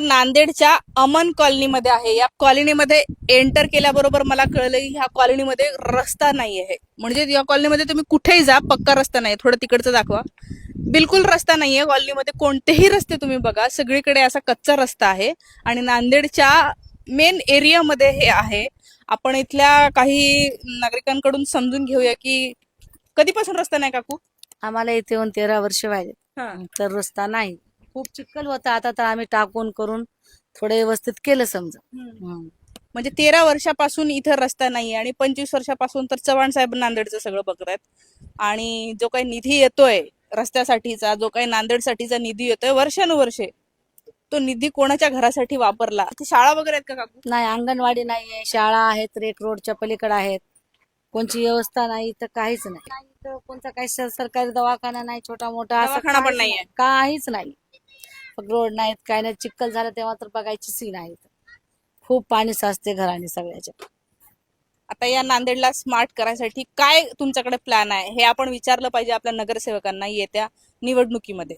नांदेडच्या अमन कॉलनीमध्ये आहे. या कॉलनीमध्ये एंटर केल्याबरोबर मला कळलं की ह्या कॉलनीमध्ये रस्ता नाही आहे म्हणजे या कॉलनीमध्ये तुम्ही कुठेही जा पक्का रस्ता नाही थोडं तिकडचं दाखवा. बिलकुल रस्ता नाहीये कॉलनीमध्ये. कोणतेही रस्ते तुम्ही बघा. सगळीकडे असा कच्चा रस्ता आहे. आणि नांदेडच्या मेन एरियामध्ये हे आहे. आपण इथल्या काही नागरिकांकडून समजून घेऊया की कधीपासून रस्ता नाही काकू? आम्हाला इथे येऊन तेरा वर्ष व्हायले हा. तर रस्ता नाही. खूप चिखल होता. आता तर आम्ही टाकून करून थोडे व्यवस्थित केलं समजा. हम्म. म्हणजे तेरा वर्षापासून इथं रस्ता नाहीये आणि पंचवीस वर्षापासून तर चव्हाण साहेब नांदेडचं सगळं बघतायत आणि जो काही निधी येतोय रस्त्यासाठीचा जो काही नांदेडसाठीचा निधी येतोय वर्षानुवर्षे तो निधी कोणाच्या घरासाठी वापरला? इथे शाळा वगैरे आहेत का काकू? नाही अंगणवाडी नाहीये. शाळा आहेत रेक रोडच्या पलीकडे आहेत. कोणची व्यवस्था नाही तर काहीच नाही. नाही कोणता काही सरकारी दवाखाना नाही छोटा मोठा असं दवाखाना पण काहीच नाहीये. नाही. काहीच नाही. रोड नाहीत काय नाही चिखल झालं तेव्हा तर बघायची सीन आहे खूप पाणी साचते घराने सगळ्याच्या आता या नांदेडला स्मार्ट करायसाठी काय तुमच्याकडे प्लॅन आहे? हे आपण विचारलं पाहिजे आपल्या नगरसेवकांना येत्या निवडणुकीमध्ये.